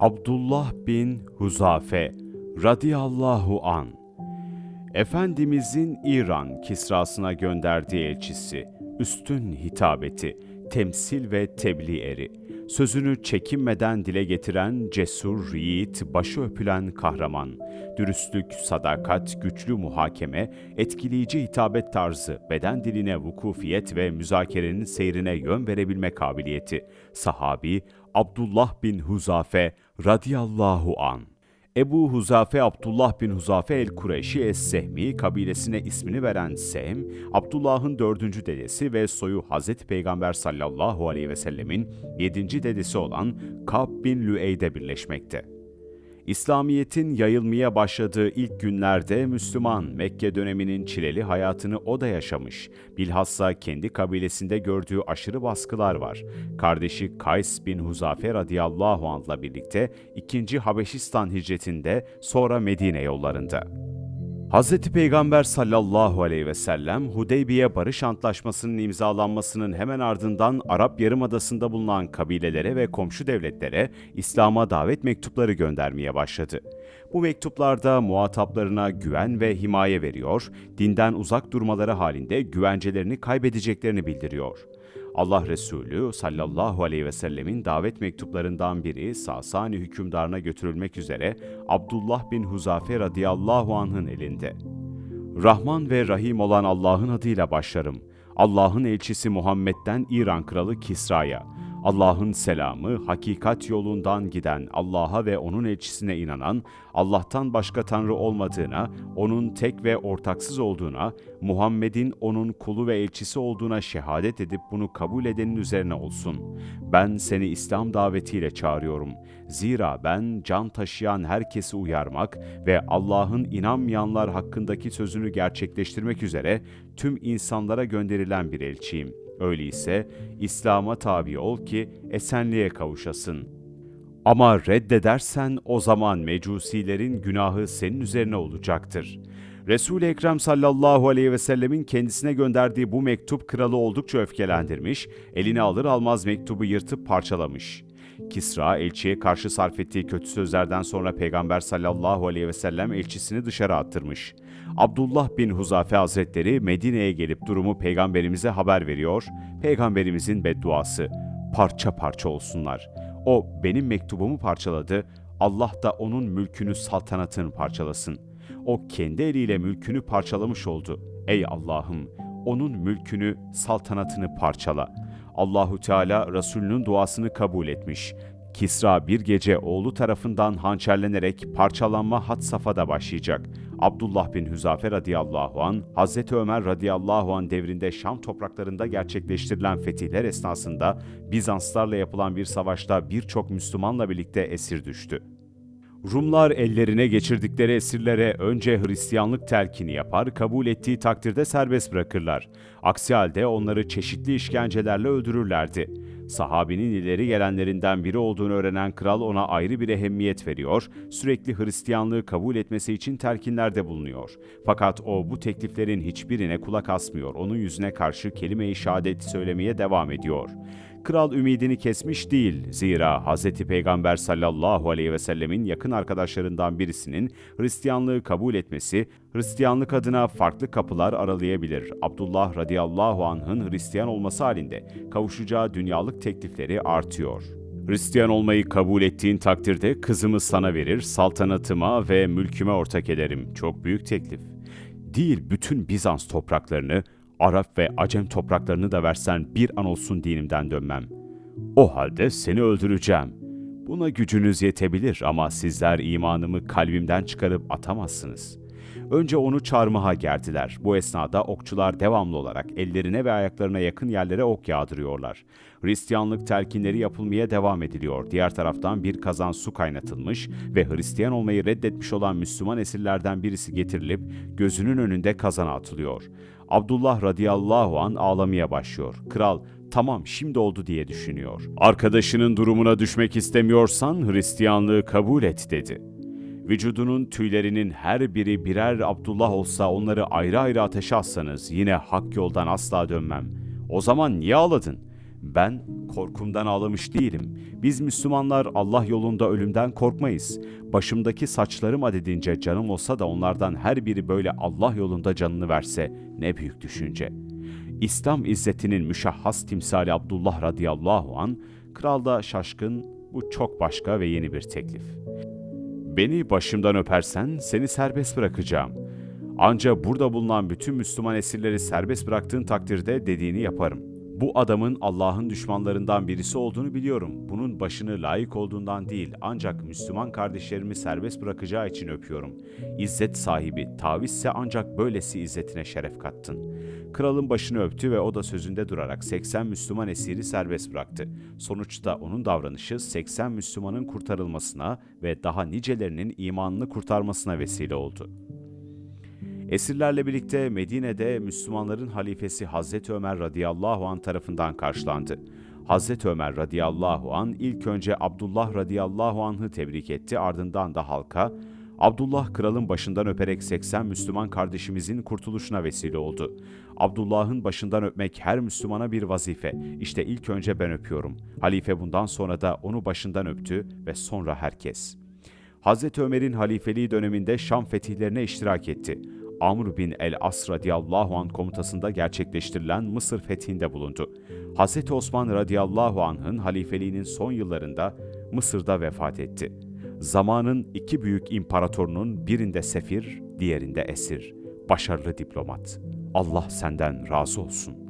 Abdullah bin Huzafe radıyallahu an. Efendimizin İran Kisrasına gönderdiği elçisi, üstün hitabeti, temsil ve tebliğ eri, sözünü çekinmeden dile getiren cesur, yiğit, başı öpülen kahraman, dürüstlük, sadakat, güçlü muhakeme, etkileyici hitabet tarzı, beden diline vukufiyet ve müzakerenin seyrine yön verebilme kabiliyeti, sahabi Abdullah bin Huzafe radıyallahu an. Ebu Huzafe Abdullah bin Huzafe el-Kureyşi Es-Sehmi kabilesine ismini veren Sehm, Abdullah'ın dördüncü dedesi ve soyu Hazreti Peygamber sallallahu aleyhi ve sellemin yedinci dedesi olan Kab bin Lüey'de birleşmekte. İslamiyet'in yayılmaya başladığı ilk günlerde Müslüman Mekke döneminin çileli hayatını o da yaşamış. Bilhassa kendi kabilesinde gördüğü aşırı baskılar var. Kardeşi Kays bin Huzafe radıyallahu anh'la birlikte 2. Habeşistan hicretinde sonra Medine yollarında. Hz. Peygamber sallallahu aleyhi ve sellem Hudeybiye Barış Antlaşması'nın imzalanmasının hemen ardından Arap Yarımadası'nda bulunan kabilelere ve komşu devletlere İslam'a davet mektupları göndermeye başladı. Bu mektuplarda muhataplarına güven ve himaye veriyor, dinden uzak durmaları halinde güvencelerini kaybedeceklerini bildiriyor. Allah Resulü sallallahu aleyhi ve sellemin davet mektuplarından biri Sasani hükümdarına götürülmek üzere Abdullah bin Huzafe radıyallahu anh'ın elinde. Rahman ve Rahim olan Allah'ın adıyla başlarım. Allah'ın elçisi Muhammed'den İran kralı Kisra'ya, Allah'ın selamı, hakikat yolundan giden, Allah'a ve onun elçisine inanan, Allah'tan başka tanrı olmadığına, onun tek ve ortaksız olduğuna, Muhammed'in onun kulu ve elçisi olduğuna şehadet edip bunu kabul edenin üzerine olsun. Ben seni İslam davetiyle çağırıyorum. Zira ben can taşıyan herkesi uyarmak ve Allah'ın inanmayanlar hakkındaki sözünü gerçekleştirmek üzere tüm insanlara gönderilen bir elçiyim. Öyleyse İslam'a tabi ol ki esenliğe kavuşasın. Ama reddedersen o zaman mecusilerin günahı senin üzerine olacaktır. Resul-i Ekrem sallallahu aleyhi ve sellemin kendisine gönderdiği bu mektup kralı oldukça öfkelendirmiş, eline alır almaz mektubu yırtıp parçalamış. Kisra elçiye karşı sarf ettiği kötü sözlerden sonra Peygamber sallallahu aleyhi ve sellem elçisini dışarı attırmış. Abdullah bin Huzafe Hazretleri Medine'ye gelip durumu peygamberimize haber veriyor. Peygamberimizin bedduası parça parça olsunlar. O benim mektubumu parçaladı. Allah da onun mülkünü saltanatını parçalasın. O kendi eliyle mülkünü parçalamış oldu. Ey Allah'ım onun mülkünü saltanatını parçala. Allahu Teala Resulünün duasını kabul etmiş. Kisra bir gece oğlu tarafından hançerlenerek parçalanma had safhada başlayacak. Abdullah bin Hüzafe radıyallahu an, Hazreti Ömer radıyallahu an devrinde Şam topraklarında gerçekleştirilen fetihler esnasında Bizanslarla yapılan bir savaşta birçok Müslümanla birlikte esir düştü. Rumlar ellerine geçirdikleri esirlere önce Hristiyanlık telkini yapar, kabul ettiği takdirde serbest bırakırlar. Aksi halde onları çeşitli işkencelerle öldürürlerdi. Sahabinin ileri gelenlerinden biri olduğunu öğrenen kral ona ayrı bir ehemmiyet veriyor, sürekli Hristiyanlığı kabul etmesi için telkinlerde bulunuyor. Fakat o bu tekliflerin hiçbirine kulak asmıyor, onun yüzüne karşı kelime-i şehadet söylemeye devam ediyor. Kral ümidini kesmiş değil. Zira Hz. Peygamber sallallahu aleyhi ve sellemin yakın arkadaşlarından birisinin Hristiyanlığı kabul etmesi, Hristiyanlık adına farklı kapılar aralayabilir. Abdullah radıyallahu anh'ın Hristiyan olması halinde kavuşacağı dünyalık teklifleri artıyor. Hristiyan olmayı kabul ettiğin takdirde kızımı sana verir, saltanatıma ve mülküme ortak ederim. Çok büyük teklif. Değil bütün Bizans topraklarını, Arap ve Acem topraklarını da versen bir an olsun dinimden dönmem. O halde seni öldüreceğim. Buna gücünüz yetebilir ama sizler imanımı kalbimden çıkarıp atamazsınız. Önce onu çarmıha gerdiler. Bu esnada okçular devamlı olarak ellerine ve ayaklarına yakın yerlere ok yağdırıyorlar. Hristiyanlık telkinleri yapılmaya devam ediliyor. Diğer taraftan bir kazan su kaynatılmış ve Hristiyan olmayı reddetmiş olan Müslüman esirlerden birisi getirilip gözünün önünde kazana atılıyor. Abdullah radıyallahu an ağlamaya başlıyor. Kral tamam şimdi oldu diye düşünüyor. Arkadaşının durumuna düşmek istemiyorsan Hristiyanlığı kabul et dedi. Vücudunun tüylerinin her biri birer Abdullah olsa onları ayrı ayrı ateşe atsanız yine hak yoldan asla dönmem. O zaman niye ağladın? Ben korkumdan ağlamış değilim. Biz Müslümanlar Allah yolunda ölümden korkmayız. Başımdaki saçlarım adedince canım olsa da onlardan her biri böyle Allah yolunda canını verse ne büyük düşünce. İslam izzetinin müşahhas timsali Abdullah radıyallahu an kral da şaşkın bu çok başka ve yeni bir teklif. Beni başımdan öpersen seni serbest bırakacağım. Ancak burada bulunan bütün Müslüman esirleri serbest bıraktığın takdirde dediğini yaparım. Bu adamın Allah'ın düşmanlarından birisi olduğunu biliyorum. Bunun başını layık olduğundan değil ancak Müslüman kardeşlerimi serbest bırakacağı için öpüyorum. İzzet sahibi, tavizse ancak böylesi izzetine şeref kattın. Kralın başını öptü ve o da sözünde durarak 80 Müslüman esiri serbest bıraktı. Sonuçta onun davranışı 80 Müslümanın kurtarılmasına ve daha nicelerinin imanını kurtarmasına vesile oldu. Esirlerle birlikte Medine'de Müslümanların halifesi Hazreti Ömer radıyallahu an tarafından karşılandı. Hazreti Ömer radıyallahu an ilk önce Abdullah radıyallahu anh'ı tebrik etti ardından da halka Abdullah kralın başından öperek 80 Müslüman kardeşimizin kurtuluşuna vesile oldu. Abdullah'ın başından öpmek her Müslümana bir vazife. İşte ilk önce ben öpüyorum. Halife bundan sonra da onu başından öptü ve sonra herkes. Hazreti Ömer'in halifeliği döneminde Şam fetihlerine iştirak etti. Amr bin el-As radıyallahu an komutasında gerçekleştirilen Mısır fethinde bulundu. Hazreti Osman radıyallahu anh'ın halifeliğinin son yıllarında Mısır'da vefat etti. Zamanın iki büyük imparatorunun birinde sefir, diğerinde esir. Başarılı diplomat. Allah senden razı olsun.''